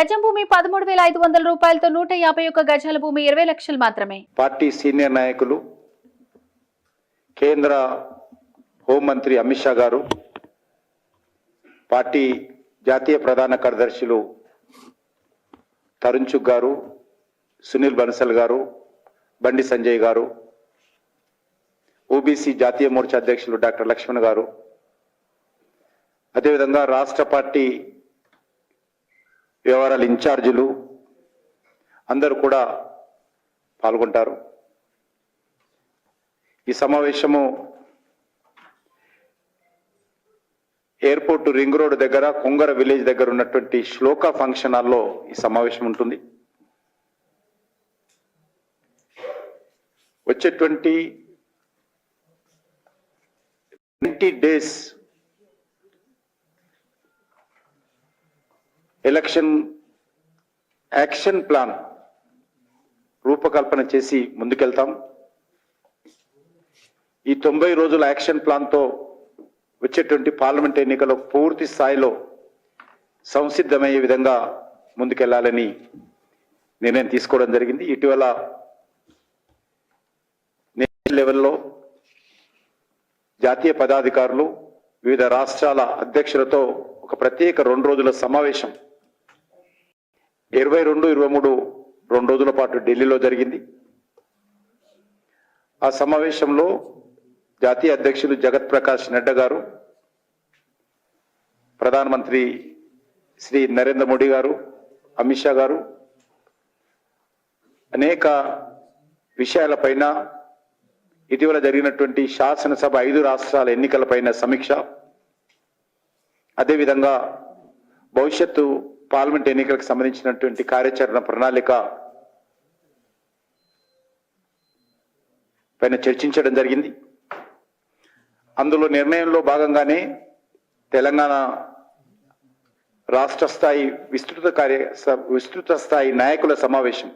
గజం భూమి పదమూడు వేల ఐదు వందల రూపాయలతో నూట యాభై ఒక్క గజాల భూమి ఇరవై లక్షలు మాత్రమే. పార్టీ సీనియర్ నాయకులు కేంద్ర హోంమంత్రి అమిత్ షా గారు పార్టీ జాతీయ ప్రధాన కార్యదర్శులు తరుణ్ చుగ్ గారు సునీల్ బన్సల్ గారు బండి సంజయ్ గారు ఓబీసీ జాతీయ మోర్చా అధ్యక్షులు డాక్టర్ లక్ష్మణ్ గారు. అదేవిధంగా రాష్ట్ర పార్టీ వ్యవహారాల ఇన్ఛార్జీలు అందరూ కూడా పాల్గొంటారు. ఈ సమావేశము ఎయిర్పోర్ట్ రింగ్ రోడ్ దగ్గర కొంగర విలేజ్ దగ్గర ఉన్నటువంటి శ్లోక ఫంక్షన్ హాల్లో ఈ సమావేశం ఉంటుంది. వచ్చేటువంటి twenty days election action plan రూపకల్పన చేసి ముందుకెళ్తాం. ఈ తొంభై రోజుల యాక్షన్ ప్లాన్తో వచ్చేటువంటి పార్లమెంట్ ఎన్నికలు పూర్తి స్థాయిలో సంసిద్ధమయ్యే విధంగా ముందుకెళ్ళాలని నిర్ణయం తీసుకోవడం జరిగింది. ఇటీవల నేషనల్ లెవెల్లో జాతీయ పదాధికారులు వివిధ రాష్ట్రాల అధ్యక్షులతో ఒక ప్రత్యేక రెండు రోజుల సమావేశం ఇరవై రెండు ఇరవై మూడు రెండు రోజుల పాటు ఢిల్లీలో జరిగింది. ఆ సమావేశంలో జాతీయ అధ్యక్షులు జగత్ ప్రకాష్ నడ్డా గారు ప్రధానమంత్రి శ్రీ నరేంద్ర మోడీ గారు అమిత్ షా గారు అనేక విషయాలపైన ఇటీవల జరిగినటువంటి శాసనసభ ఐదు రాష్ట్రాల ఎన్నికలపైన సమీక్ష. అదేవిధంగా భవిష్యత్తు పార్లమెంట్ ఎన్నికలకు సంబంధించినటువంటి కార్యాచరణ ప్రణాళిక పైన చర్చించడం జరిగింది. అందులో నిర్ణయంలో భాగంగానే తెలంగాణ రాష్ట్ర స్థాయి విస్తృత కార్య విస్తృత స్థాయి నాయకుల సమావేశం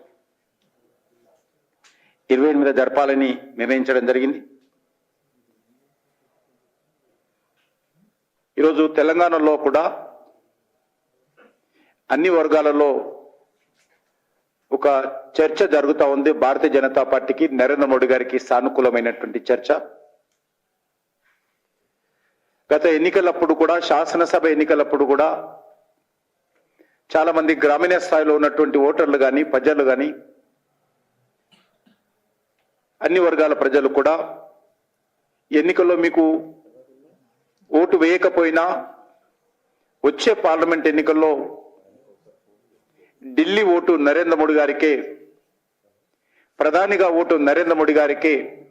ఇరవై ఎనిమిది జరపాలని నిర్ణయించడం జరిగింది. ఈరోజు తెలంగాణలో కూడా అన్ని వర్గాలలో ఒక చర్చ జరుగుతూ ఉంది. భారతీయ జనతా పార్టీకి నరేంద్ర మోడీ గారికి సానుకూలమైనటువంటి చర్చ. గత ఎన్నికలప్పుడు కూడా శాసనసభ ఎన్నికలప్పుడు కూడా చాలా మంది గ్రామీణ స్థాయిలో ఉన్నటువంటి ఓటర్లు కానీ ప్రజలు కానీ అన్ని వర్గాల ప్రజలు కూడా ఎన్నికల్లో మీకు ఓటు వేయకపోయినా వచ్చే పార్లమెంట్ ఎన్నికల్లో ఢిల్లీ ఓటు నరేంద్ర మోడీ గారికే ప్రధానిగా ఓటు నరేంద్ర మోడీ గారికే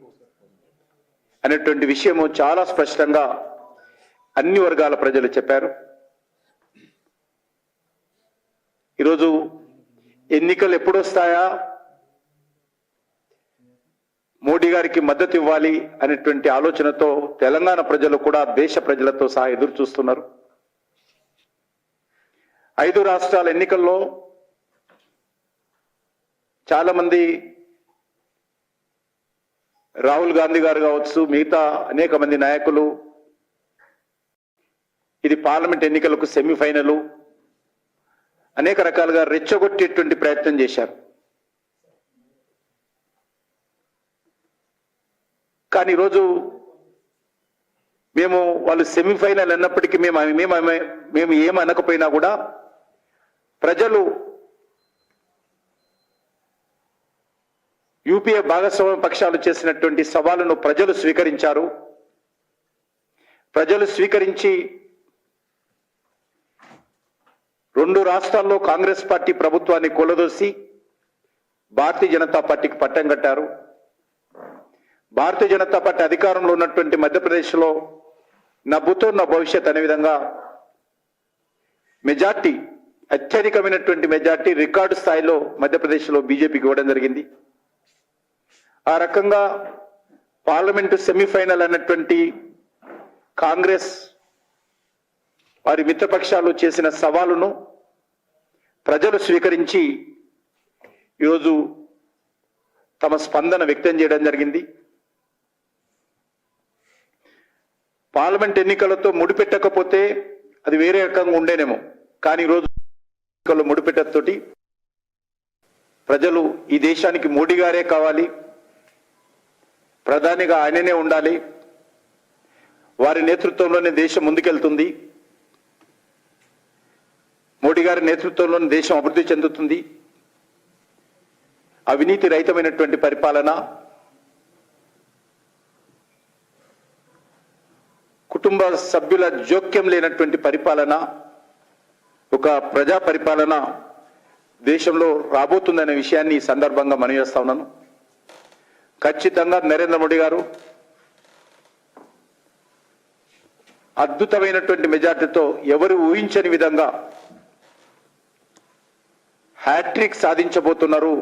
అనేటువంటి విషయము చాలా స్పష్టంగా అన్ని వర్గాల ప్రజలు చెప్పారు. ఈరోజు ఎన్నికలు ఎప్పుడు వస్తాయా? మోడీ గారికి మద్దతు ఇవ్వాలి అనేటువంటి ఆలోచనతో తెలంగాణ ప్రజలు కూడా దేశ ప్రజలతో సహా ఎదురు చూస్తున్నారు. ఐదు రాష్ట్రాల ఎన్నికల్లో చాలా మంది రాహుల్ గాంధీ గారు కావచ్చు మిగతా అనేక మంది నాయకులు ఇది పార్లమెంట్ ఎన్నికలకు సెమీఫైనల్ అనేక రకాలుగా రెచ్చగొట్టేటువంటి ప్రయత్నం చేశారు. కానీ ఈరోజు మేము వాళ్ళు సెమీఫైనల్ అన్నప్పటికీ మేము మేము మేము ఏమనకపోయినా కూడా ప్రజలు యూపీఏ భాగస్వామ్య పక్షాలు చేసినటువంటి సవాలును ప్రజలు స్వీకరించారు. ప్రజలు స్వీకరించి రెండు రాష్ట్రాల్లో కాంగ్రెస్ పార్టీ ప్రభుత్వాన్ని కొలదోసి భారతీయ జనతా పార్టీకి పట్టం కట్టారు. భారతీయ జనతా పార్టీ అధికారంలో ఉన్నటువంటి మధ్యప్రదేశ్లో నవ్వుతో నా భవిష్యత్ అనే విధంగా మెజార్టీ అత్యధికమైనటువంటి మెజార్టీ రికార్డు స్థాయిలో మధ్యప్రదేశ్లో బీజేపీకి ఇవ్వడం జరిగింది. ఆ రకంగా పార్లమెంటు సెమీఫైనల్ అన్నటువంటి కాంగ్రెస్ వారి మిత్రపక్షాలు చేసిన సవాలును ప్రజలు స్వీకరించి ఈరోజు తమ స్పందన వ్యక్తం చేయడం జరిగింది. పార్లమెంట్ ఎన్నికలతో ముడిపెట్టకపోతే అది వేరే రకంగా ఉండేనేమో. కానీ ఈరోజు ఎన్నికల్లో ముడిపెట్టతోటి ప్రజలు ఈ దేశానికి మోడీ గారే కావాలి. ప్రధానిగా ఆయననే ఉండాలి. వారి నేతృత్వంలోనే దేశం ముందుకెళ్తుంది. మోడీ గారి నేతృత్వంలోనే దేశం అభివృద్ధి చెందుతుంది. అవినీతి రహితమైనటువంటి పరిపాలన. కుటుంబ సభ్యుల జోక్యం లేనటువంటి పరిపాలన. ఒక ప్రజా పరిపాలన దేశంలో రాబోతుందనే విషయాన్ని ఈ సందర్భంగా మనవి చేస్తా ఉన్నాను. ఖచ్చితంగా నరేంద్ర మోడీ గారు అద్భుతమైనటువంటి మెజార్టీతో ఎవరు ఊహించని విధంగా హ్యాట్రిక్ సాధించబోతున్నారు.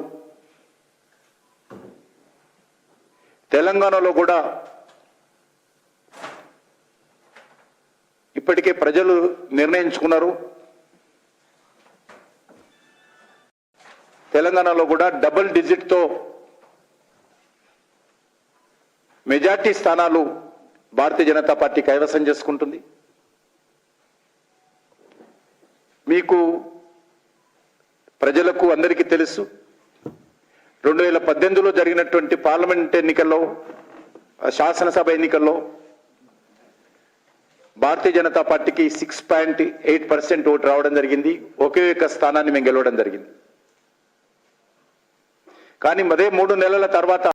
తెలంగాణలో కూడా ఇప్పటికే ప్రజలు నిర్ణయించుకున్నారు. తెలంగాణలో కూడా డబుల్ డిజిట్తో మెజార్టీ స్థానాలు భారతీయ జనతా పార్టీ కైవసం చేసుకుంటుంది. మీకు ప్రజలకు అందరికీ తెలుసు రెండు వేల పద్దెనిమిదిలో జరిగినటువంటి పార్లమెంట్ ఎన్నికల్లో శాసనసభ ఎన్నికల్లో భారతీయ జనతా పార్టీకి six point eight percent vote రావడం జరిగింది. ఒకే ఒక స్థానాన్ని మేము గెలవడం జరిగింది. కానీ అదే మూడు నెలల తర్వాత